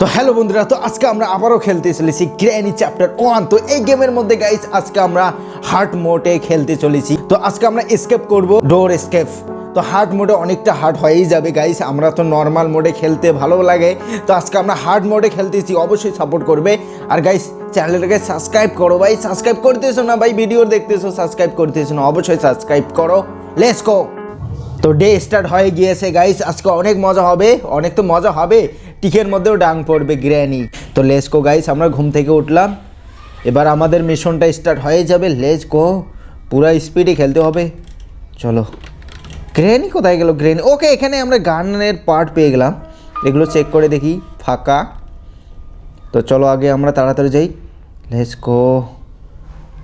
তো হ্যালো বন্ধুরা, তো আজকে আমরা আবারও খেলতে চলেছি গ্র্যানি চ্যাপ্টার ওয়ান তো এই গেমের মধ্যে গাইস আজকে আমরা হার্ট মোডে খেলতে চলেছি। তো আজকে আমরা এসকেপ করব ডোর এসকেপ তো হার্ড মোডে অনেকটা হার্ড হয়েই যাবে গাইস আমরা তো নর্মাল মোডে খেলতে ভালো লাগে। তো আজকে আমরা হার্ড মোডে খেলতেছি, অবশ্যই সাপোর্ট করবে। আর গাইস চ্যানেলটাকে সাবস্ক্রাইব করো, ভাই। সাবস্ক্রাইব করতেছো না, ভাই? ভিডিও দেখতেছো সাবস্ক্রাইব করতেছো না, অবশ্যই সাবস্ক্রাইব করো। লেটস গো তো ডে স্টার্ট হয়ে গিয়েছে গাইস আজকে অনেক মজা হবে। অনেক তো মজা হবে। টিকের মধ্যেও ডাং পড়বে গ্র্যানি। তো লেস কো গাইস আমরা ঘুম থেকে উঠলাম। এবার আমাদের মিশনটা স্টার্ট হয়ে যাবে। লেস কো, পুরো স্পিডে খেলতে হবে। চলো। গ্র্যানি কোথায় গেল? গ্র্যানি ওকে এখানে আমরা গানের পার্ট পেয়ে গেলাম। এগুলো চেক করে দেখি। ফাঁকা। তো চলো আগে আমরা তাড়াতাড়ি যাই। Let's go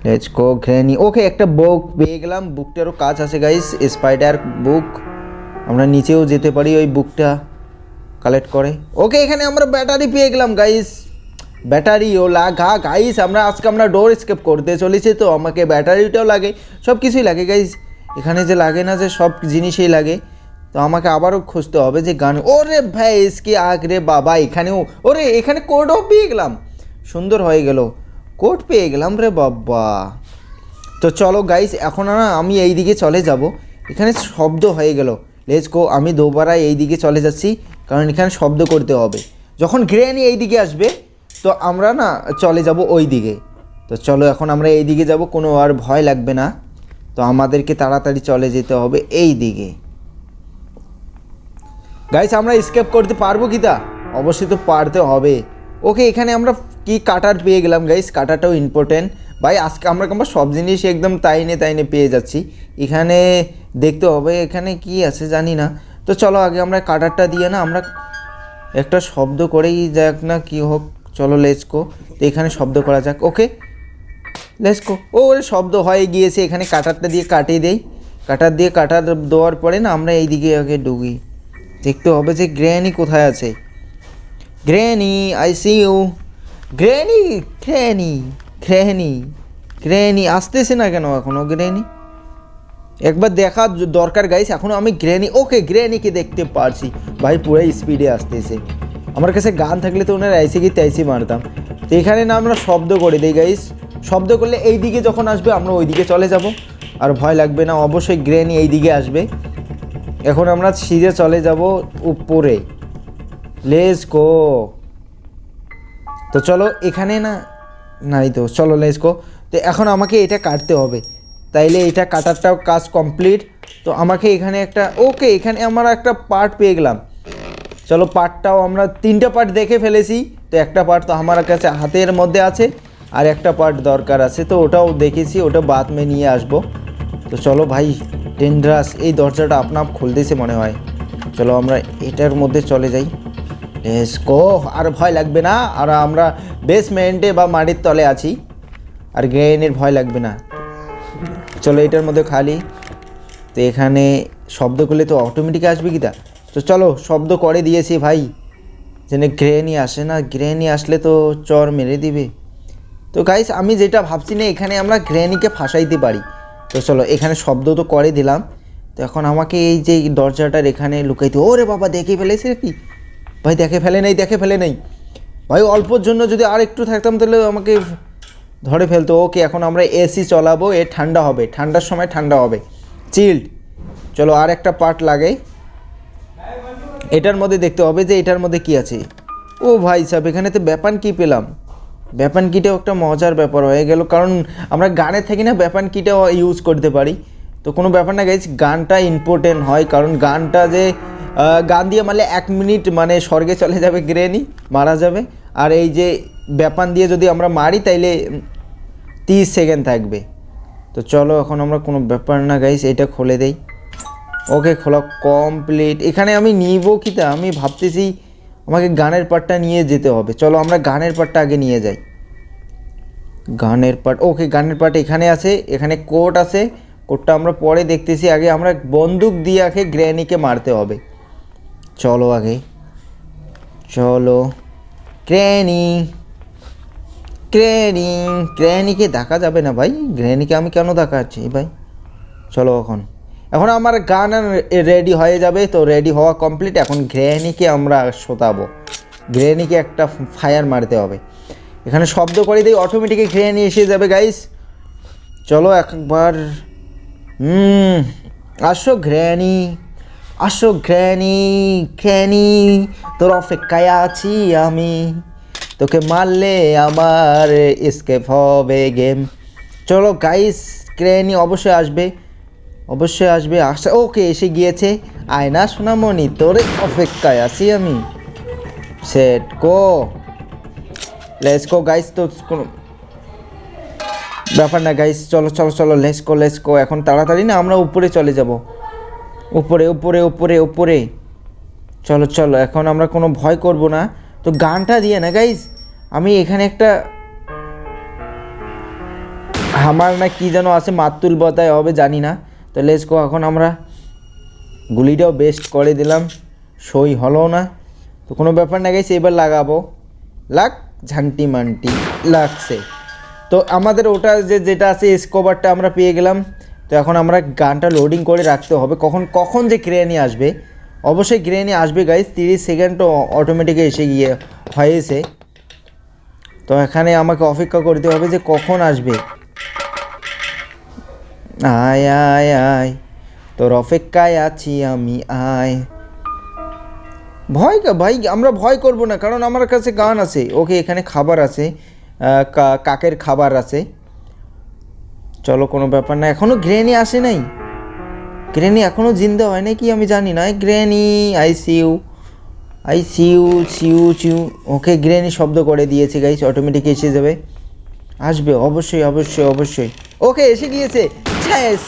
let's go granny. Okay একটা বুক পেয়ে গেলাম। বুকটারও কাজ আছে গাইস স্পাইডার বুক আমরা নিচেও যেতে পারি ওই বুকটা কালেক্ট করে। ওকে এখানে আমরা ব্যাটারি পেয়ে গেলাম গাইস ব্যাটারি ও লাগা গাইস আমরা আজকে আমরা ডোর স্কেপ করতে চলেছি, তো আমাকে ব্যাটারিটাও লাগে সব কিছুই লাগে গাইস এখানে যে লাগে না যে সব জিনিসই লাগে। তো আমাকে আবারও খুঁজতে হবে যে গান, ওরে ভাই ইসকি আগ রে বাবা, এখানেও, ওরে, এখানে কোডও পেয়ে গেলাম। সুন্দর হয়ে গেল। কোড পেয়ে গেলাম রে বাবা। তো চলো গাইস এখন না, আমি এই দিকে চলে যাব। এখানে শব্দ হয়ে গেল। লেটস গো আমি দুবারা এই দিকে চলে যাচ্ছি। কারণ এখানে শব্দ করতে হবে। যখন গ্রেনি এই দিকে আসবে, তো আমরা না চলে যাব ওই দিকে। তো চলো এখন আমরা এই দিকে যাব, কোনো আর ভয় লাগবে না। তো আমাদেরকে তাড়াতাড়ি চলে যেতে হবে এই দিকে। গাইস আমরা স্কেপ করতে পারব কি তা? অবশ্যই তো পারতে হবে। ওকে এখানে আমরা কি কাটার পেয়ে গেলাম গাইস কাটারটাও ইম্পর্টেন্ট ভাই, আজকে আমরা আমরা সব জিনিস একদম তাইনে তাইনে পেয়ে যাচ্ছি। এখানে দেখতে হবে, এখানে কি আছে জানি না। তো চলো আগে আমরা কাটারটা দিয়ে না, আমরা একটা শব্দ করেই যাক না, কি হোক, চলো লেচকো তো এখানে শব্দ করা যাক ওকে লেসকো ও, ওরে শব্দ হয়ে গিয়েছে, এখানে কাটারটা দিয়ে কাটিয়ে দেই। কাটার দিয়ে কাটার দেওয়ার পরে না, আমরা এই দিকে আগে ডুবি দেখতে হবে যে গ্র্যানি কোথায় আছে। Granny I see you granny granny granny granny. আসতেছে না কেন এখনও গ্র্যানি? একবার দেখা দরকার গাইস এখনও আমি গ্রেনি ওকে গ্রেনিকে দেখতে পারছি। ভাই, পুরো স্পিডে আসতেছে। আমার কাছে গান থাকলে তো ওনার আইসি কি তাইসি মারতাম। তো এখানে না আমরা শব্দ করে দিই গাইস শব্দ করলে এই দিকে যখন আসবে, আমরা ওই দিকে চলে যাব। আর ভয় লাগবে না, অবশ্যই গ্রেনি এই দিকে আসবে। এখন আমরা সিজে চলে যাব উপরে। লেস কো তো চলো, এখানে না, নাই তো, চলো লেস কো তো এখন আমাকে এটা কাটতে হবে। তাইলে এটা কাটারটাও কাজ কমপ্লিট তো আমাকে এখানে একটা ওকে এখানে আমরা একটা পার্ট পেয়ে গেলাম। চলো পার্টটাও আমরা তিনটা পার্ট দেখে ফেলেছি। তো একটা পার্ট তো আমার কাছে হাতের মধ্যে আছে, আর একটা পার্ট দরকার আছে। তো ওটাও দেখেছি, ওটা বাদ মে নিয়ে আসব। তো চলো ভাই ডেন্ড্রাস এই দরজাটা আপনা আপ খুলতেছে মনে হয়। চলো আমরা এটার মধ্যে চলে যাই। কো আর ভয় লাগবে না, আর আমরা বেসমেন্টে বা মাটির তলে আছি। আর গ্রেনের ভয় লাগবে না। চলো এটার মধ্যে খালি। তো এখানে শব্দ করলে তো অটোমেটিক আসবে কি তা? তো চলো শব্দ করে দিয়েছি ভাই। যেন গ্রেনি আসে না গ্রেনি আসলে তো চর মেরে দিবে। তো গাইস আমি যেটা ভাবছি না, এখানে আমরা গ্রেনিকে ফাঁসাইতে পারি। তো চলো এখানে শব্দ তো করে দিলাম। তো এখন আমাকে এই যে দরজাটার এখানে লুকাইতে, ওরে বাবা, দেখে ফেলেছে কি ভাই, দেখে ফেলে নেই, দেখে ফেলে নেই। ভাই, অল্পর জন্য যদি আর একটু থাকতাম, তাহলে আমাকে ধরে ফেলতো, ওকে, এখন আমরা এসি চলাবো, এ ঠান্ডা হবে, ঠান্ডার সময় ঠান্ডা হবে। চিল্ড, চলো আর একটা পার্ট লাগে এটার মধ্যে দেখতে হবে যে এটার মধ্যে কি আছে। ও ভাই সাহেব, এখানে তো ব্যাপান কি পেলাম? ব্যাপান কিটাও একটা মজার ব্যাপার হয়ে গেল, কারণ আমরা গানে থাকি না, ব্যাপান কিটাও ইউজ করতে পারি। তো কোনো ব্যাপার না গাইজ গানটা ইম্পর্টেন্ট হয়, কারণ গানটা যে গান দিয়ে মারলে এক মিনিট মানে স্বর্গে চলে যাবে গ্রেনি মারা যাবে। আর এই যে ব্যাপান দিয়ে যদি আমরা মারি, তাইলে তিরিশ সেকেন্ড থাকবে। তো চলো এখন আমরা কোনো ব্যাপার না গাইস এটা খুলে দেই। ওকে খোলা কমপ্লিট এখানে আমি নিব কি তা? আমি ভাবতেছি আমাকে গানের পার্টটা নিয়ে যেতে হবে। চলো আমরা গানের পার্টটা আগে নিয়ে যাই। গানের পার্ট ওকে গানের পার্ট এখানে আছে, এখানে কোট আছে। কোটটা আমরা পরে দেখতেছি। আগে আমরা বন্দুক দিয়ে আগে গ্র্যানিকে মারতে হবে। চলো আগে। চলো। গ্র্যানি। গ্র্যানি গ্র্যানিকে দেখা যাবে না ভাই? গ্র্যানিকে আমি কেন দেখাচ্ছি ভাই? চলো এখন। এখন আমার গান রেডি হয়ে যাবে, তো রেডি হওয়া কমপ্লিট এখন গ্র্যানিকে আমরা শোতাবো। গ্রেনিকে একটা ফায়ার মারতে হবে। এখানে শব্দ করে দিই অটোমেটিক গ্রেনি এসে যাবে গাইস চলো একবার। হুম, আসো গ্র্যানি আসো গ্র্যানি গ্র্যানি তোর অপেক্ষায় আছি আমি। তোকে মারলে আমার স্কেপ হবে গেম চলো গাইস গ্র্যানি অবশ্যই আসবে। অবশ্যই আসবে, আসা, ওকে এসে গিয়েছে। আয়না সোনামণি, তোর অপেক্ষায় আছি আমি। সেট কো লেটস গো গাইস তো কোনো ব্যাপার না গাইস চলো চলো চলো লেটস গো লেটস গো এখন তাড়াতাড়ি না আমরা উপরে চলে যাব। উপরে উপরে উপরে উপরে। চলো চলো, এখন আমরা কোনো ভয় করব না। তো গানটা দিয়ে না গাইস আমি এখানে একটা আমার না কি যেন আছে মাতুল বতায় হবে, জানি না। তো লেটস গো এখন আমরা গুলিটাও বেস্ট করে দিলাম, সই হলো না। তো কোনো ব্যাপার না গাইস এবার লাগাবো। লাগ, ঝান্টি মান্টি, লাগছে। তো আমাদের ওটা যে, যেটা আছে স্কোভারটা আমরা পেয়ে গেলাম। তো এখন আমরা গানটা লোডিং করে রাখতে হবে। কখন কখন যে ক্রেনি আসবে অবশ্যই ক্রেনি আসবে গাইস তিরিশ সেকেন্ড অটোমেটিক এসে গিয়ে হয়েছে। তো এখানে আমাকে অপেক্ষা করতে হবে যে কখন আসবে। আয় আয় আয়। তোর অপেক্ষায় আছি আমি, আয়। ভয় ভাই, আমরা ভয় করব না, কারণ আমার কাছে গান আছে। ওকে, এখানে খাবার আছে। কাকের খাবার আছে। চলো, কোনো ব্যাপার না। এখনও গ্রেনি আসে নাই? গ্রেনি এখনও জিন্দা হয় নাকি আমি জানি না। Granny I see you I see you chew okay granny শব্দ করে দিয়েছে গাইস অটোমেটিক এসে যাবে। আসবে, অবশ্যই অবশ্যই অবশ্যই। ওকে, এসে গিয়েছে।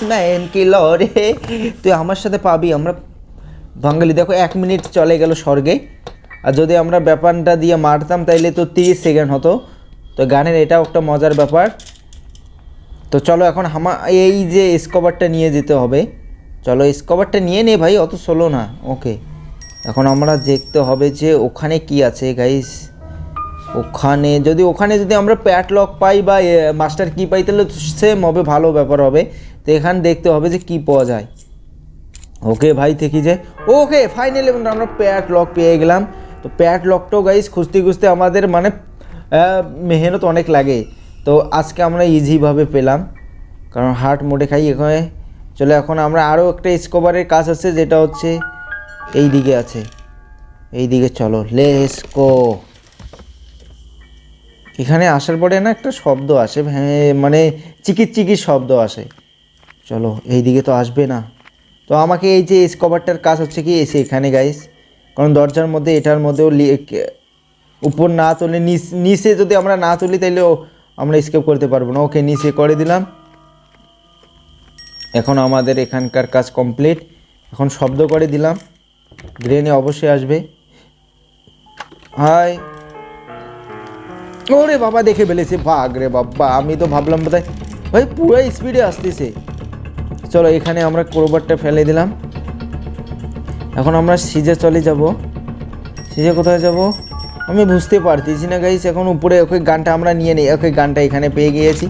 ম্যান কি লরে তুই আমার সাথে পাবি, আমরা বাঙালি। দেখো, এক মিনিট চলে গেল স্বর্গে। আর যদি আমরা ব্যাপারটা দিয়ে মারতাম, তাইলে তো তিরিশ সেকেন্ড হতো। তো গানের এটাও একটা মজার ব্যাপার। তো চলো, এখন হামা এই যে স্কভারটা নিয়ে যেতে হবে। চলো স্কভারটা নিয়ে নে ভাই, অত সোলো না। ওকে এখন আমরা দেখতে হবে যে ওখানে কি আছে গাইস ওখানে, যদি ওখানে যদি আমরা প্যাট লক পাই বা মাস্টার কি পাই, তাহলে সেম হবে, ভালো ব্যাপার হবে। তো এখানে দেখতে হবে যে কি পাওয়া যায়। ওকে ভাই থেকে যে। ওকে ফাইনালি আমরা প্যাট লক পেয়ে গেলাম। তো প্যাট লকটাও গাইস খুঁজতে খুঁজতে আমাদের মানে মেহনত অনেক লাগে। তো আজকে আমরা ইজিভাবে পেলাম। কারণ হার্ট মোডে খাই, এখানে চলে এখন আমরা আরও একটা স্কোভারের কাজ আছে, যেটা হচ্ছে এই দিকে আছে। এই দিকে চলো লেস কো এখানে আসার পরে না একটা শব্দ আসে মানে চিকির চিকির শব্দ আসে। চলো এই দিকে তো আসবে না। তো আমাকে এই যে স্কভারটার কাজ হচ্ছে কি, এসে এখানে গাইস কারণ দরজার মধ্যে, এটার মধ্যেও উপর না তুলে, নিচ- যদি আমরা না তুলি তাহলেও আমরা স্কেপ করতে পারব না। ওকে নিচে করে দিলাম। এখন আমাদের এখানকার কাজ কমপ্লিট এখন শব্দ করে দিলাম। গ্রেনে অবশ্যই আসবে। হাই ওরে বাবা দেখে ফেলেছে। ভাগ রে বাবা আমি তো ভাবলাম বোধ ভাই পুরো স্পিডে আসতেছে। চলো এখানে আমরা ক্রোবারটা ফেলে দিলাম। এখন আমরা সিজে চলে যাব। সিজে কোথায় যাব? আমি বুঝতে পারতেছি না গাইস এখন উপরে ওকে গানটা আমরা নিয়ে নিই। ওকে গানটা এখানে পেয়ে গিয়েছি।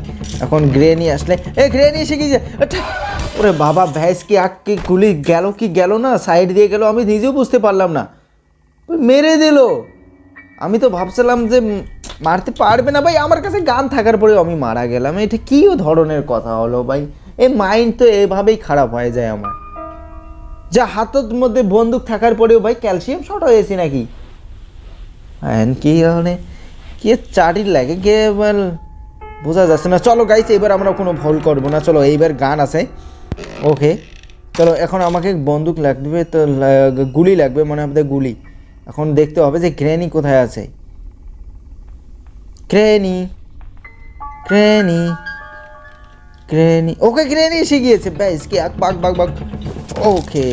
এখন গ্রেনি আসলে এ গ্রেনি এসে গিয়েছে। আচ্ছা, ওরে বাবা ভ্যাস কি আগ কি গুলি গেল কি গেল না? সাইড দিয়ে গেল, আমি নিজেও বুঝতে পারলাম না। মেরে দিল। আমি তো ভাবছিলাম যে মারতে পারবে না ভাই, আমার কাছে গান থাকার পরেও আমি মারা গেলাম। এটা কী ধরনের কথা হলো ভাই? এই মাইন্ড তো এভাবেই খারাপ হয়ে যায় আমার। যা হাতের মধ্যে বন্দুক থাকার পরেও ভাই ক্যালসিয়াম শর্ট হয়েছে নাকি? কি মানে কি চাটির লাগে কে বোঝা যাচ্ছে না। চলো গাইছে এবার আমরা কোনো ভুল করব না। চলো এইবার গান আছে। ওকে চলো, এখন আমাকে বন্দুক লাগবে, তো গুলি লাগবে মানে আমাদের গুলি। এখন দেখতে হবে যে গ্রেনি কোথায় আছে। গ্রেনি গ্রেনি গ্রেনি। ওকে, গ্রেনি এসে গিয়েছে। ব্যাস, কি এক বাক বাক বাক ওকে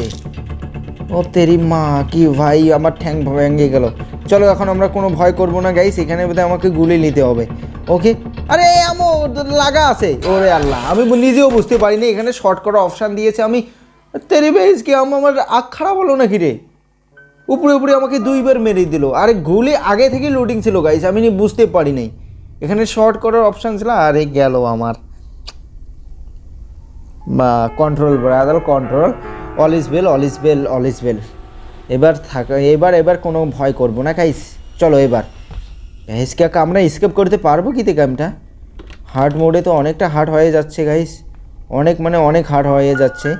ও তেরি মা, কি ভাই, আমার ঠ্যাং ভেঙে গেল। চলো এখন আমরা কোনো ভয় করব না গাইস এখানে বোধহয় আমাকে গুলি নিতে হবে। ওকে আরে আমো, লাগা আছে। ওরে আল্লাহ, আমি নিজেও বুঝতে পারিনি। এখানে শর্ট করার অপশান দিয়েছে আমি। তেরি বেশ কি আম- আমার আখ খারাপ হলো নাকি রে? উপরে উপরে আমাকে দুইবার মেরে দিল। আরে, গুলি আগে থেকে লোডিং ছিল গাইস আমি বুঝতে পারি নাই। এখানে শর্ট করার অপশান ছিল, আরে গেল আমার। বা control brother control all is well all is well all is well এবার থাকা, এবার এবার কোনো ভয় করব না গাইস চলো এবার। ভেসকে আমরা স্কেপ করতে পারব কি গেমটা হার্ড মোডে তো অনেকটা হার্ড হয়ে যাচ্ছে গাইস অনেক মানে অনেক হার্ড হয়ে যাচ্ছে।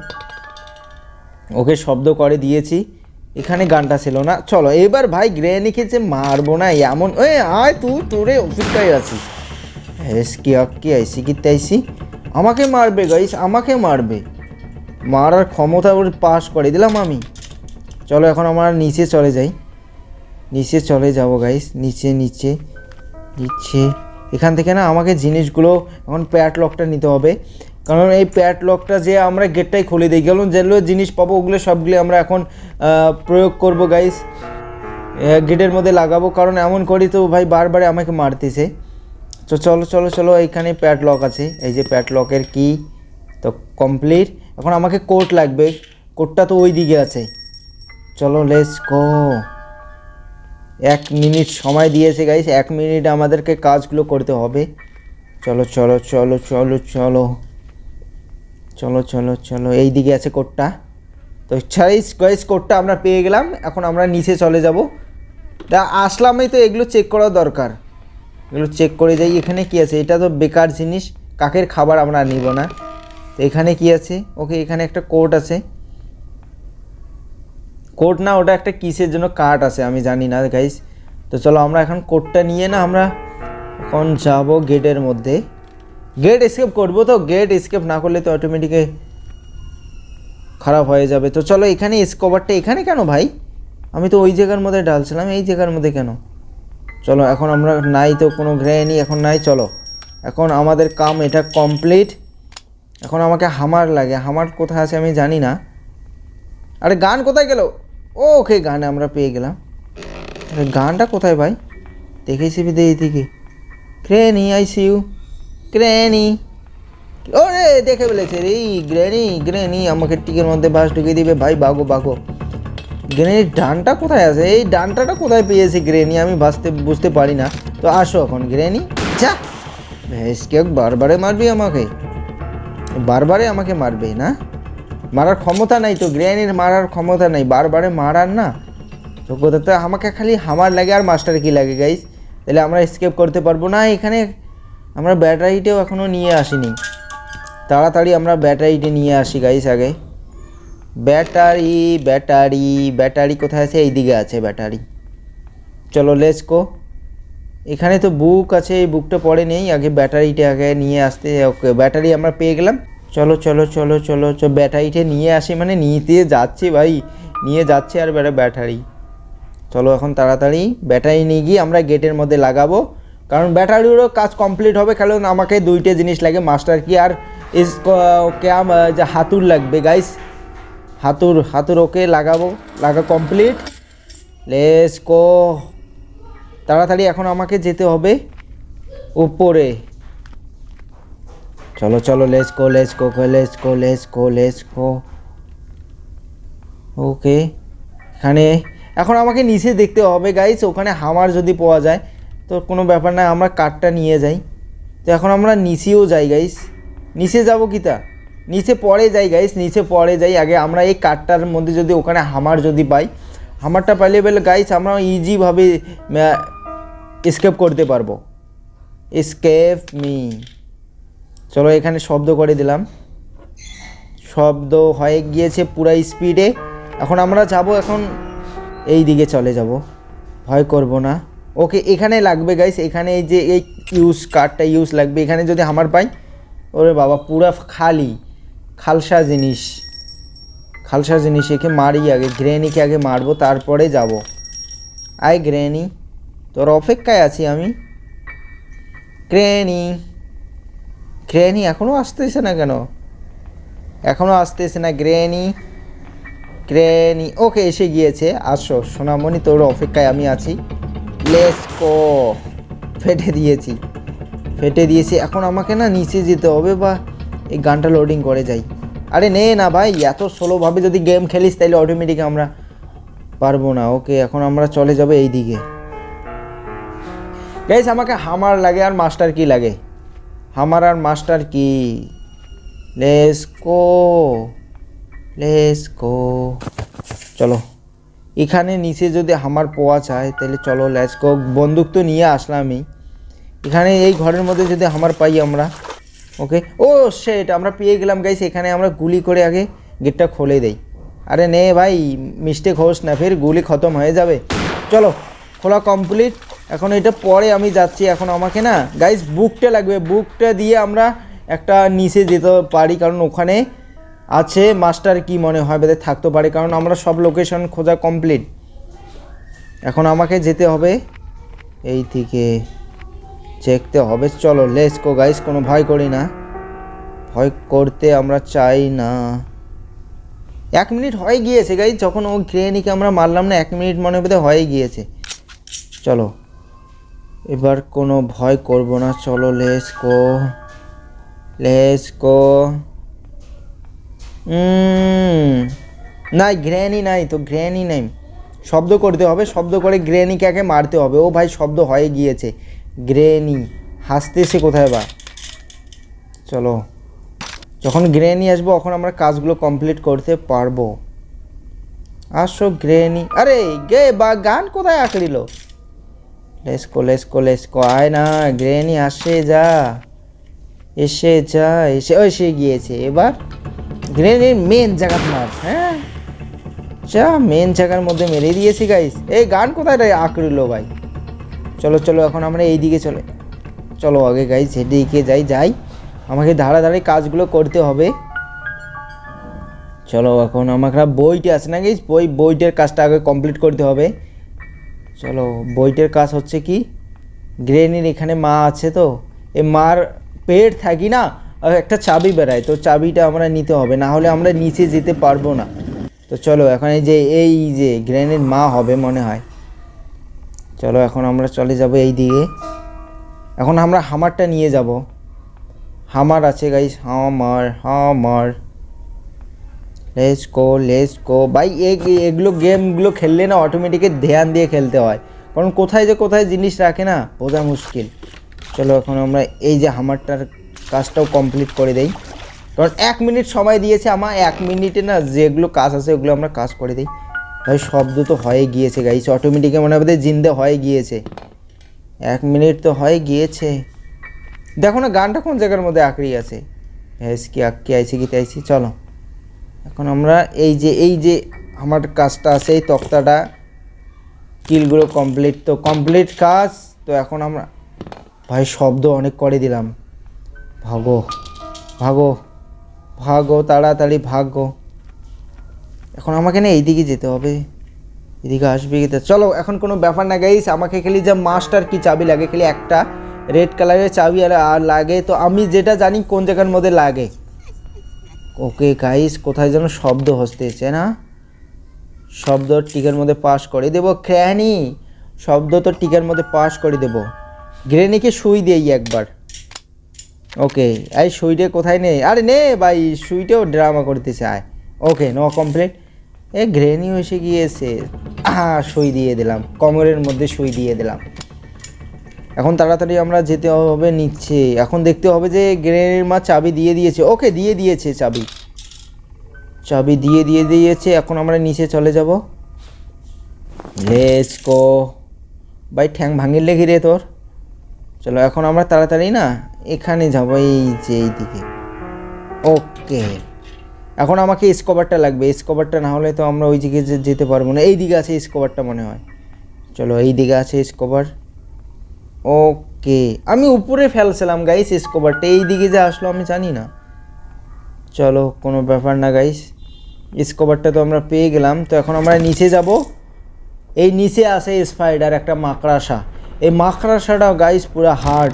ওকে শব্দ করে দিয়েছি। এখানে গানটা ছিল না। চলো, এবার ভাই গ্রেনিকে যে মারবো না, এমন, এ, আয় তুই, তোরে অপেক্ষায় আছি হেসকি আক্কি আইসি কিতে আইসি? আমাকে মারবে গাইস আমাকে মারবে। মারার ক্ষমতা ওর পাস করে দিলাম আমি। চলো এখন আমরা নিচে চলে যাই। নিচে চলে যাব গাইস নিচে নিচে নিচে। এখান থেকে না আমাকে জিনিসগুলো এখন প্যাট লকটা নিতে হবে। কারণ এই প্যাট লকটা যে আমরা গেটটাই খুলে দিই গেলাম যেগুলো জিনিস পাবো ওগুলো সবগুলো আমরা এখন প্রয়োগ করব গাইস গেটের মধ্যে লাগাবো, কারণ এমন করি তো ভাই বারবার আমাকে মারতেছে। তো চলো চলো চলো, এইখানে প্যাট লক আছে। এই যে প্যাট লকের কি তো কমপ্লিট এখন আমাকে কোড লাগবে। কোডটা তো ওই দিকে আছে। চলো লেটস গো এক মিনিট সময় দিয়েছে গাইস এক মিনিট আমাদেরকে কাজগুলো করতে হবে। চলো চলো চলো চলো চলো। চলো চলো চলো। এই দিকে আছে কোডটা। তো ছাইস গাইস কোডটা আমরা পেয়ে গেলাম। এখন আমরা নিচে চলে যাব। তা আসলামই তো এগুলো চেক করা দরকার। এগুলো চেক করে যাই, এখানে কি আছে? এটা তো বেকার জিনিস। কাকের খাবার আমরা নিব না। তো এখানে কি আছে? ওকে এখানে একটা কোড আছে। কোড না, ওটা একটা কিসের জন্য কার্ড আছে, আমি জানি না গাইস তো চলো আমরা এখন কোডটা নিয়ে না, আমরা এখন যাব গেটের মধ্যে। গেট স্কেপ করব তো গেট স্কেপ না করলে তো অটোমেটিকে খারাপ হয়ে যাবে। তো চলো এখানে স্কোভারটা এখানে কেন ভাই? আমি তো ওই জায়গার মধ্যে ডালছিলাম এই জায়গার মধ্যে কেন? চলো, এখন আমরা নাই তো, কোনো গ্রেনি এখন নাই, চলো। এখন আমাদের কাম এটা কমপ্লিট এখন আমাকে হামার লাগে হামার কোথায় আছে আমি জানি না। আরে গান কোথায় গেল? ওকে গান আমরা পেয়ে গেলাম। গানটা কোথায় ভাই? দেখেছি বিদে এইদিকে ক্রেনি আইসি ইউ ক্রেনি ওরে, দেখে বলেছে রে। গ্রেনি গ্রেনি আমাকে টিকের মধ্যে বাস ঢুকিয়ে দিবে। ভাই, বাগো বাগো। গ্রেনির ডানটা কোথায় আছে? এই ডানটাটা কোথায় পেয়েছে গ্রেনি আমি বাঁচতে, বুঝতে পারি না। তো আসো এখন গ্রেনি যা! ভেসকে বারবারে মারবি আমাকে। বারবারে আমাকে মারবে, না? মারার ক্ষমতা নাই তো গ্রেনির মারার ক্ষমতা নাই, বারবারে মারার না। যোগ্যতা আমাকে খালি হামার লাগে আর মাস্টার কি লাগে গাইস তাহলে আমরা স্কেপ করতে পারব না, এখানে আমরা ব্যাটারিটাও এখনও নিয়ে আসিনি। তাড়াতাড়ি আমরা ব্যাটারিটি নিয়ে আসি গাইস আগে। ব্যাটারি ব্যাটারি ব্যাটারি কোথায় আছে? এইদিকে আছে ব্যাটারি চলো লেস কো এখানে তো বুক আছে, এই বুকটা পড়ে নেই, আগে ব্যাটারিটা আগে নিয়ে আসতে ওকে ব্যাটারি আমরা পেয়ে গেলাম। চলো চলো চলো চলো চলো, ব্যাটারিটা নিয়ে আসি মানে নিতে যাচ্ছি ভাই। নিয়ে যাচ্ছে আর বেটা ব্যাটারি। চলো এখন তাড়াতাড়ি ব্যাটারি নিয়ে গিয়ে আমরা গেটের মধ্যে লাগাবো। কারণ ব্যাটারিরও কাজ কমপ্লিট হবে, কারণ আমাকে দুইটা জিনিস লাগে, মাস্টার কি আর ইস ক্যাম যে হাতুর লাগবে গাইস হাতুর হাতুর ওকে লাগাবো, লাগা কমপ্লিট। লেস কো তাড়াতাড়ি এখন আমাকে যেতে হবে উপরে। চলো চলো let's go let's go let's go let's go let's go okay এখানে, এখন আমাকে নিচে দেখতে হবে গাইস ওখানে হামার যদি পাওয়া যায়, তো কোনো ব্যাপার না, আমরা কাঠটা নিয়ে যাই। তো এখন আমরা নিচেও যাই গাইস নিচে যাব কিতা নিচে পরে যাই গাইস নিচে পরে যাই। আগে আমরা এই কাঠটার মধ্যে যদি ওখানে হামার যদি পাই, হামারটা পাইলে বেলে গাইস আমরা ইজিভাবে স্কেপ করতে পারব। স্কেপ মি চলো এখানে শব্দ করে দিলাম। শব্দ হয়ে গিয়েছে পুরা স্পিডে এখন আমরা যাব এখন এই দিকে চলে যাব। ভয় করব না। ওকে, এখানে লাগবে গাইস এখানে এই যে এই ইউজ কার্ডটা ইউজ লাগবে। এখানে যদি আমার পাই, ওরে বাবা, পুরা খালি। খালসা জিনিস। খালসা জিনিস একে মারি আগে গ্রেনিকে আগে মারবো, তারপরে যাব। আয় গ্রেনি তোর অপেক্ষায় আছি আমি। গ্রেনি গ্রেনি এখনও আসতেছে না কেন? এখনও আসতেছে না গ্রেনি গ্রেনি ওকে এসে গিয়েছে। আসো, সোনামণি, তোর অপেক্ষায় আমি আছি। লেসকো ফেটে দিয়েছি। ফেটে দিয়েছি। এখন আমাকে না নিচে যেতে হবে বা এই গানটা লোডিং করে যাই। আরে নে না ভাই, এত স্লোভাবে যদি গেম খেলিস তাহলে অটোমেটিক আমরা পারব না। ওকে এখন আমরা চলে যাব এই দিকে গাইস আমাকে হামার লাগে আর মাস্টার কি লাগে। হামার আর মাস্টার কি? লেস কো লেস কো চলো, এখানে নিচে যদি হামার পাওয়া যায় তাহলে চলো লেটস গো বন্দুক তো নিয়ে আসলামই। এখানে এই ঘরের মধ্যে যদি হামার পাই আমরা ওকে ও সেট আমরা পেয়ে গেলাম গাইস এখানে আমরা গুলি করে আগে গেটটা খুলে দেই। আরে নে ভাই মিস্টেক হোস না, ফের গুলি খতম হয়ে যাবে। চলো, খোলা কমপ্লিট এখন এটা পরে আমি যাচ্ছি, এখন আমাকে না গাইস বুকটা লাগবে। বুকটা দিয়ে আমরা একটা নিচে যেতে পারি, কারণ ওখানে আছে মাস্টার কি মনে হয় বোধহয় থাকতে পারে, কারণ আমরা সব লোকেশন খোঁজা কমপ্লিট এখন আমাকে যেতে হবে, এই থেকে চেকতে হবে। চলো লেস কো গাইস কোনো ভয় করি না। ভয় করতে আমরা চাই না। এক মিনিট হয়ে গিয়েছে গাইস যখন ও গ্রেনিকে আমরা মারলাম না, এক মিনিট মনে বোধ হয়ে গিয়েছে। চলো। এবার কোনো ভয় করব না, চলো লেস কো লেস কো নাই গ্র্যানি নাই তো গ্র্যানি নাই। শব্দ করতে হবে, শব্দ করে গ্র্যানিকে আগে মারতে হবে। ও ভাই শব্দ হয়ে গিয়েছে। গ্রেনি হাসতেছে কোথায় বা? চলো, যখন গ্রেনি আসব তখন আমরা কাজগুলো কমপ্লিট করতে পারব। আসো গ্রেনি আরে, গে বা, গান কোথায় আঁকড়িল লেসকো লেসকো লেসকো আয় না গ্রেনি আসে, যা। এসে যা, এসে এসে গিয়েছে। এবার গ্রেনির মেন জায়গা মার হ্যাঁ? যা মেন জায়গার মধ্যে মেরে দিয়েছি গাইস এই গান কোথায় আঁকড়িল ভাই? চলো চলো, এখন আমরা এই দিকে চলে। চলো আগে গাই সেদিকে যাই যাই। আমাকে দাঁড়া দাঁড়িয়ে কাজগুলো করতে হবে। চলো, এখন আমাকে বইটি আছে না গেছ বই, বইটার কাজটা আগে কমপ্লিট করতে হবে। চলো, বইটার কাজ হচ্ছে কি? গ্রেনির এখানে মা আছে তো এই মার পেট থাকি না একটা চাবি বেড়ায়, তো চাবিটা আমরা নিতে হবে, না হলে আমরা নিচে যেতে পারব না। তো চলো, এখন এই যে এই যে গ্রেনির মা হবে মনে হয়। চলো, এখন আমরা চলে যাব এই দিকে। এখন আমরা হামারটা নিয়ে যাব। হামার আছে গাইস হামার হামার। লেস কো লেস কো ভাই এগুলো গেমগুলো খেললে না অটোমেটিক ধ্যান দিয়ে খেলতে হয়। কারণ কোথায় যে কোথায় জিনিস রাখে না, বোঝা মুশকিল। চলো এখন আমরা এই যে হামারটার কাজটাও কমপ্লিট করে দেই। কারণ এক মিনিট সময় দিয়েছে আমার, এক মিনিটে না যেগুলো কাজ আছে ওগুলো আমরা কাজ করে দিই। ভাই, শব্দ তো হয়ে গিয়েছে গাইছে অটোমেটিকে মনে হবে জিন্দে হয়ে গিয়েছে। এক মিনিট তো হয়ে গিয়েছে। দেখো না, গানটা কোন জায়গার মধ্যে আঁকড়ি আছে? হ্যাস কি আঁকি আইসি কি আইসি চলো। এখন আমরা এই যে এই যে আমার কাজটা আছে, এই তক্তাটা কিলগুলো কমপ্লিট তো কমপ্লিট কাজ, তো এখন আমরা ভাই, শব্দ অনেক করে দিলাম। ভাগো ভাগো ভাগো, তাড়াতাড়ি ভাগো। এখন আমাকে না এইদিকে যেতে হবে। এদিকে আসবে কি? চলো, এখন কোনো ব্যাপার না গাইস আমাকে খালি যা মাস্টার কি চাবি লাগে, খালি একটা রেড কালারের চাবি আর লাগে। তো আমি যেটা জানি কোন জায়গার মধ্যে লাগে। ওকে গাইস কোথায় যেন শব্দ হসতেছে না? শব্দ টিকের মধ্যে পাস করে দেবো, ক্র্যানি। শব্দ তো টিকের মধ্যে পাস করে দেবো। গ্রেনিকে সুই দেই একবার। ওকে, এই সুইটে কোথায় নেই? আরে নে ভাই, সুইটেও ড্রামা করতেছে, আয়। ওকে নো কমপ্লিট এ গ্রেনি এসে গিয়েছে। হ্যাঁ সুই দিয়ে দিলাম। কমরের মধ্যে সুই দিয়ে দিলাম। এখন তাড়াতাড়ি আমরা যেতে হবে নিচ্ছে। এখন দেখতে হবে যে গ্রেনের মা চাবি দিয়ে দিয়েছে। ওকে, দিয়ে দিয়েছে চাবি। চাবি দিয়ে দিয়ে দিয়েছে। এখন আমরা নিচে চলে যাব। লেস কো ভাই, ঠ্যাং ভাঙির লেগে রে তোর? চলো, এখন আমরা তাড়াতাড়ি না এখানে যাব, এই যে এই দিকে ওকে। এখন আমাকে স্কোবারটা লাগবে। স্কোবারটা না হলে তো আমরা ওই দিকে যেতে পারব না। এই দিকে আছে স্কোবারটা মনে হয়। চলো এই দিকে আছে স্কোবার। ওকে আমি উপরে ফেলছিলাম গাইস স্কোবারটা এই দিকে যে আসলো, আমি জানি না। চলো, কোনো ব্যাপার না গাইস স্কোবারটা তো আমরা পেয়ে গেলাম। তো এখন আমরা নিচে যাব। এই নিচে আছে স্পাইডার একটা মাকড়াসা এই মাকড়াসাটাও গাইস পুরো হার্ড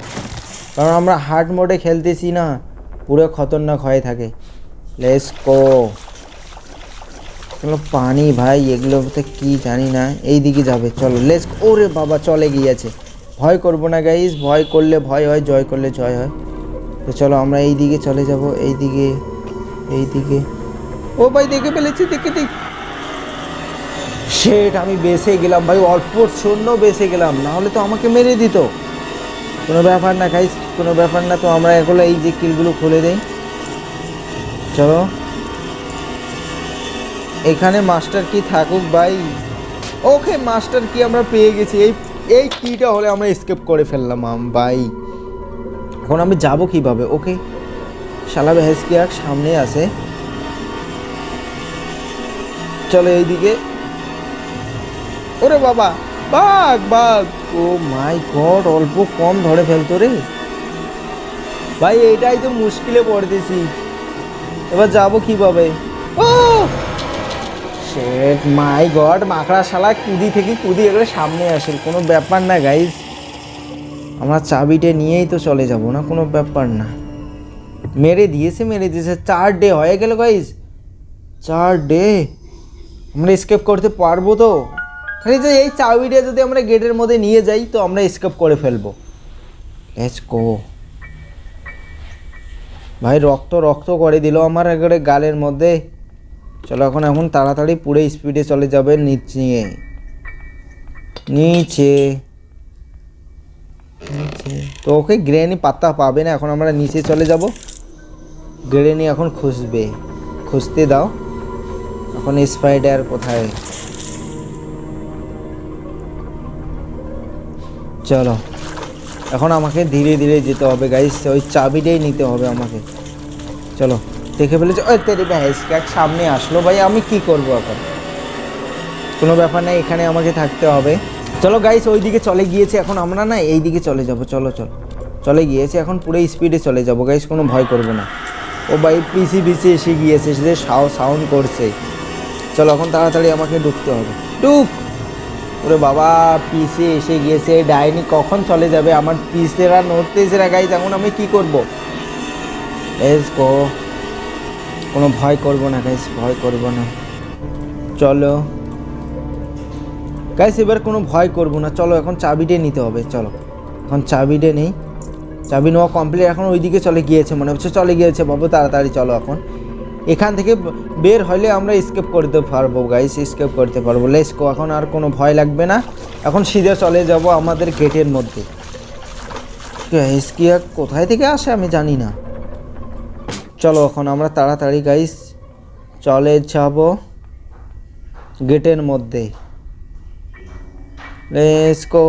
কারণ আমরা হার্ড মোডে খেলতেছি না। পুরো খতরনাক হয়ে থাকে। লেস কো চলো, পানি ভাই, এগুলোতে কি জানি না। এই দিকে যাবে। চলো লেস ওরে বাবা, চলে গিয়েছে। ভয় করব না গাইস ভয় করলে ভয় হয়, জয় করলে জয় হয়। তো চলো, আমরা এই দিকে চলে যাব, এই দিকে এই দিকে। ও ভাই, দেখে ফেলেছি, দেখে, দেখ। শেট আমি বেসে গেলাম ভাই, অল্প শূন্য বেসে গেলাম। না হলে তো আমাকে মেরে দিত। কোনো ব্যাপার না গাইস কোনো ব্যাপার না, তো আমরা এগুলো এই যে কিলগুলো খুলে দেই। চলো। এখানে মাস্টার কি থাকুক ভাই? ওকে, মাস্টার কি আমরা পেয়ে গেছি? এই এই কিটা হলে আমরা স্কেপ করে ফেললাম ভাই এখন আমি যাব কীভাবে? ওকে শালা আর সামনে আছে। চলো এইদিকে। ওরে বাবা, বাঘ বাঘ। ও মাই গড, অল্প কম ধরে ফেলতো রে। ভাই এটাই তো মুশকিলে পড়তেছি। এবার যাব কীভাবে? ও শেট মাই গড মাকড়া শালা কুদি থেকে কুদি এগুলো সামনে আসে কোনো ব্যাপার না গাইজ আমরা চাবিটা নিয়েই তো চলে যাব না, কোনো ব্যাপার না। মেরে দিয়েছে মেরে দিয়েছে। চার ডে হয়ে গেল গাইজ চার ডে আমরা স্কেপ করতে পারব তো? খালি যে এই চাবিটা যদি আমরা গেটের মধ্যে নিয়ে যাই, তো আমরা স্কেপ করে ফেলব। লেটস গো ভাই, রক্ত রক্ত করে দিল আমার একেবারে গালের মধ্যে। চলো এখন এখন তাড়াতাড়ি পুরো স্পিডে চলে যাবে নিচে নিচে। তো ওকে গ্রেনি পাত্তা পাবে না, এখন আমরা নিচে চলে যাব। গ্রেনি এখন খুঁজবে। খুঁজতে দাও। এখন স্পাইডার কোথায়? চলো। এখন আমাকে ধীরে ধীরে যেতে হবে গাইস ওই চাবিটাই নিতে হবে আমাকে। চলো। দেখে ফেলেছো, ওই তেরি ভ্যাস ক্যাক সামনে আসলো ভাই, আমি কি করব এখন? কোনো ব্যাপার নেই, এখানে আমাকে থাকতে হবে। চলো গাইস ওই দিকে চলে গিয়েছে, এখন আমরা না এই দিকে চলে যাব, চলো চলো। চলে গিয়েছে, এখন পুরো স্পিডে চলে যাব। গাইস কোনো ভয় করব না। ও ভাই পিসি পিসি এসে গিয়েছে, সে সাউন্ড করছে। চলো, এখন তাড়াতাড়ি আমাকে ঢুকতে হবে। ঢুক! ওরে বাবা পিসে এসে গিয়েছে, ডাইনি কখন চলে যাবে? আমার পিসেরা নড়তেছে না গাইজ এখন আমি কি করব? গো কোনো ভয় করব না গাইস ভয় করব না। চলো। গাইস এবার কোনো ভয় করব না। চলো, এখন চাবিটে নিতে হবে, চলো। এখন চাবিটে নেই। চাবি নেওয়া কমপ্লিট এখন ওইদিকে চলে গিয়েছে, মনে হচ্ছে চলে গিয়েছে। বাবু, তাড়াতাড়ি চলো এখন। এখান থেকে বের হলে আমরা স্কেপ করতে পারব গাইস স্কেপ করতে পারব। লেসকো এখন আর কোনো ভয় লাগবে না। এখন সিধে চলে যাব আমাদের গেটের মধ্যে। কোথায় থেকে আসে আমি জানি না। চলো এখন আমরা তাড়াতাড়ি গাইস চলে যাব গেটের মধ্যে। লেসকো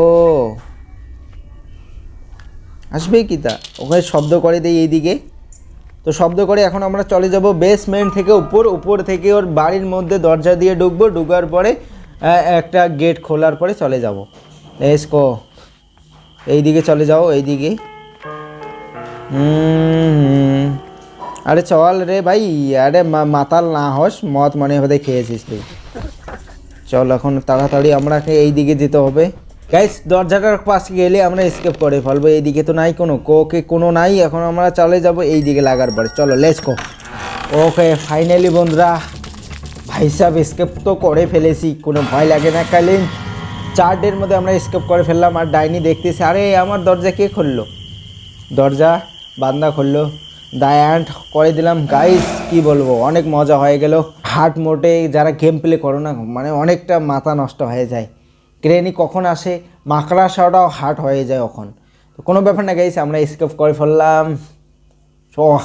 আসবে কি তা? ওখানে শব্দ করে দেই এইদিকে। তো শব্দ করে এখন আমরা চলে যাব বেসমেন্ট থেকে উপর। উপর থেকে ওর বাড়ির মধ্যে দরজা দিয়ে ঢুকবো। ঢুকার পরে একটা গেট খোলার পরে চলে যাব। এসকো এইদিকে চলে যাও, এইদিকে। হুম। আরে চল রে ভাই, আরে মাতাল না হস, মদ মনে হবে খেয়েছিস তুই। চল এখন তাড়াতাড়ি আমাকে এই দিকে যেতে হবে। গাইস দরজাটার পাশে গেলে আমরা স্কেপ করে ফেলব। এইদিকে তো নাই কোনো, কোকে কোনো নাই। এখন আমরা চলে যাব এই দিকে লাগার পরে। চলো লেস কো ওকে ফাইনালি বন্ধুরা, ভাই সাহেব স্কেপ তো করে ফেলেছি। কোনো ভয় লাগে না কালিন চার ডের মধ্যে আমরা স্কেপ করে ফেললাম। আর ডাইনি দেখতেছি, আরে আমার দরজা কে খুললো? দরজা বান্দা খুললো। দায়ান্ট করে দিলাম। গাইস কি বলব? অনেক মজা হয়ে গেল। হার্ট মোটে যারা গেম প্লে করো না মানে অনেকটা মাথা নষ্ট হয়ে যায়। ক্রেনি কখন আসে? মাকড়া সাওটাও হার্ট হয়ে যায় ওখন তো কোনো ব্যাপার না গাইস আমরা স্কেপ করে ফেললাম। ওহ।